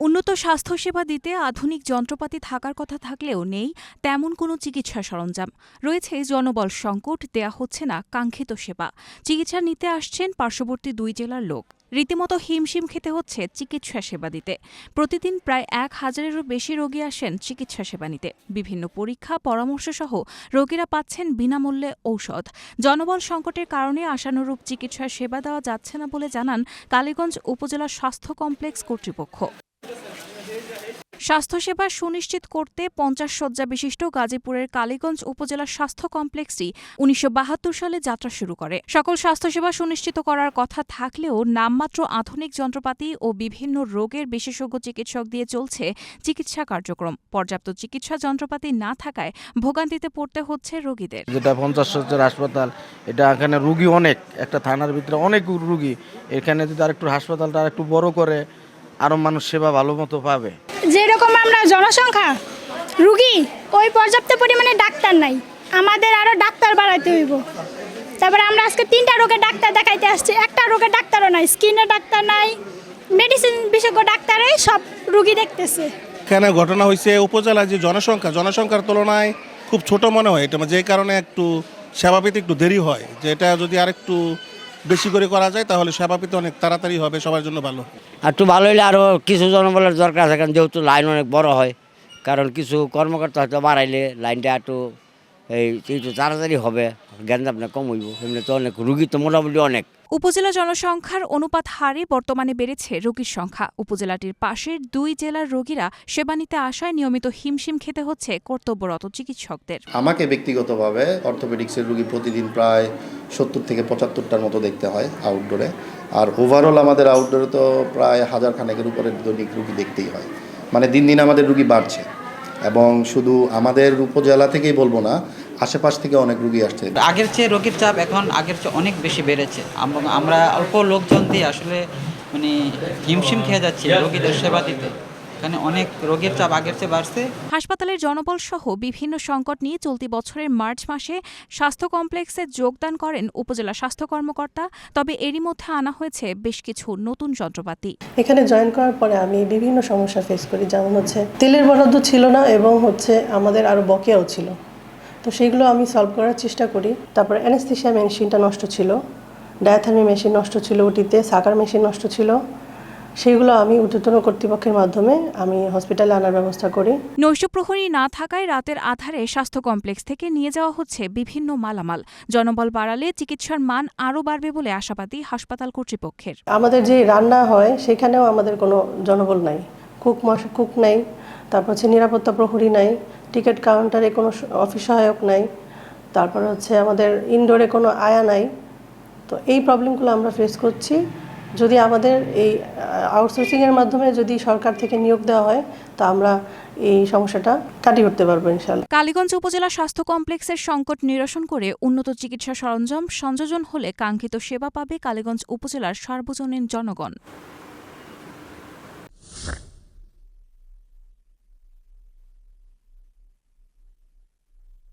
উন্নত স্বাস্থ্যসেবা দিতে আধুনিক যন্ত্রপাতি থাকার কথা থাকলেও নেই তেমন কোনো চিকিৎসা সরঞ্জাম। রয়েছে জনবল সংকট, দেয়া হচ্ছে না কাঙ্ক্ষিত সেবা। চিকিৎসা নিতে আসছেন পার্শ্ববর্তী দুই জেলার লোক। রীতিমতো হিমশিম খেতে হচ্ছে চিকিৎসা সেবা দিতে। প্রতিদিন প্রায় এক হাজারেরও বেশি রোগী আসেন চিকিৎসা সেবা নিতে। বিভিন্ন পরীক্ষা পরামর্শ সহ রোগীরা পাচ্ছেন বিনামূল্যে ঔষধ। জনবল সংকটের কারণে আশানুরূপ চিকিৎসা সেবা দেওয়া যাচ্ছে না বলে জানান কালীগঞ্জ উপজেলা স্বাস্থ্য কমপ্লেক্স কর্তৃপক্ষ। স্বাস্থ্যসেবা সুনিশ্চিত করতে পঞ্চাশ শয্যা বিশিষ্ট গাজীপুরের কালীগঞ্জ উপজেলা স্বাস্থ্য কমপ্লেক্সটি উনিশশো বাহাত্তর সালে যাত্রা শুরু করে। সকল স্বাস্থ্যসেবা সুনিশ্চিত করার কথা থাকলেও নামমাত্র আধুনিক যন্ত্রপাতি ও বিভিন্ন রোগের বিশেষজ্ঞ চিকিৎসক দিয়ে চলছে চিকিৎসা কার্যক্রম। পর্যাপ্ত চিকিৎসা যন্ত্রপাতি না থাকায় ভোগান্তিতে পড়তে হচ্ছে রোগীদের। যেটা পঞ্চাশ সজ্জার হাসপাতাল, এটা এখানে রুগী অনেক। একটা থানার ভিতরে অনেক রুগী। এখানে যদি আরেকটু হাসপাতালটা একটু বড় করে আরও মানুষ সেবা ভালো মতো পাবে। যেরকম আমরা জনসংখ্যা রুগী ওই পর্যাপ্ত পরিমাণে ডাক্তার নাই। আমাদের আরও ডাক্তার বাড়াইতে হইব। তারপরে আমরা আজকে তিনটা রোগের ডাক্তার দেখাইতে আসছি। একটা রোগের ডাক্তারও নাই স্কিনের ডাক্তার নাই মেডিসিন বিশেষজ্ঞ ডাক্তারই সব রুগী দেখতেছে। এখানে ঘটনা হয়েছে উপজেলার যে জনসংখ্যা জনসংখ্যার তুলনায় খুব ছোট মনে হয়। এটা যে কারণে একটু সেবা পেতে একটু দেরি হয়। যে এটা যদি আরেকটু বেশি করে করা যায় তাহলে সেবা পেতে অনেক তাড়াতাড়ি হবে সবার জন্য ভালো। আর একটু ভালো হইলে আরও কিছু জনবলের দরকার আছে কারণ যেহেতু লাইন অনেক বড় হয় কারণ কিছু কর্মকর্তা হয়তো বাড়াইলে লাইনটা একটু এই একটু তাড়াতাড়ি হবে গ্যান্দামটা কম হইব এমনি তো অনেক রুগী তো মোটামুটি অনেক। উপজেলা জনসংখ্যার অনুপাত হারে বর্তমানে বেড়েছে রোগীর সংখ্যা। উপজেলাটির পাশের দুই জেলার রোগীরা সেবা নিতে আসায় নিয়মিত হিমশিম খেতে হচ্ছে কর্তব্যরত চিকিৎসকদের। আমাকে ব্যক্তিগতভাবে অর্থোপেডিক্সের রুগী প্রতিদিন প্রায় সত্তর থেকে পঁচাত্তরটার মতো দেখতে হয় আউটডোরে আর ওভারঅল আমাদের আউটডোরে তো প্রায় হাজার খানেকের উপরে দৈনিক রুগী দেখতেই হয়। মানে দিন দিন আমাদের রুগী বাড়ছে। এবং শুধু আমাদের উপজেলা থেকেই বলব না, আশেপাশ থেকে অনেক রুগী আসছে। আগের চেয়ে রোগীর চাপ এখন আগের চেয়ে অনেক বেশি বেড়েছে। আমরা অল্প লোকজন দিয়ে আসলে মানে হিমশিম খেয়ে যাচ্ছি রোগীদের সেবা দিতে। এখানে অনেক রোগীর চাপ আগের চেয়ে বাড়ছে। হাসপাতালের জনবল সহ বিভিন্ন সংকট নিয়ে চলতি বছরের মার্চ মাসে স্বাস্থ্য কমপ্লেক্সে যোগদান করেন উপজেলা স্বাস্থ্য কর্মকর্তা। তবে এরই মধ্যে আনা হয়েছে বেশ কিছু নতুন যন্ত্রপাতি। এখানে জয়েন করার পরে আমি বিভিন্ন সমস্যা ফেস করি যেমন হচ্ছে তেলের বরাদ্দ ছিল না এবং হচ্ছে আমাদের আরও বকেয়াও ছিল। তো সেগুলো আমি সলভ করার চেষ্টা করি। তারপরে অ্যানেস্থেশিয়া মেশিনটা নষ্ট ছিল ডায়াথার্মি মেশিন নষ্ট ছিল ওটিতে সাকার মেশিন নষ্ট ছিল। সেগুলো আমি ঊর্ধ্বতন কর্তৃপক্ষের মাধ্যমে আমি হসপিটালে আনার ব্যবস্থা করি। নৈশ প্রহরী না থাকায় রাতের আধারে স্বাস্থ্য কমপ্লেক্স থেকে নিয়ে যাওয়া হচ্ছে বিভিন্ন মালামাল। জনবল বাড়ালে চিকিৎসার মান আরও বাড়বে বলে আশাবাদী হাসপাতাল কর্তৃপক্ষের। আমাদের যে রান্না হয় সেখানেও আমাদের কোনো জনবল নাই। কুক কুক নাই তারপর হচ্ছে নিরাপত্তা প্রহরী নাই টিকিট কাউন্টারে কোনো অফিস সহায়ক নাই তারপর হচ্ছে আমাদের ইনডোরে কোনো আয়া নাই। তো এই প্রবলেমগুলো আমরা ফেস করছি। যদি আমাদের এই আউটসোর্সিংয়ের মাধ্যমে যদি সরকার থেকে নিয়োগ দেওয়া হয়, তা আমরা এই সমস্যাটা কাটিয়ে উঠতে পারব ইনশাল্লাহ কালীগঞ্জ উপজেলা স্বাস্থ্য কমপ্লেক্সের সংকট নিরসন করে উন্নত চিকিৎসা সরঞ্জাম সংযোজন হলে কাঙ্ক্ষিত সেবা পাবে কালীগঞ্জ উপজেলার সার্বজনীন জনগণ।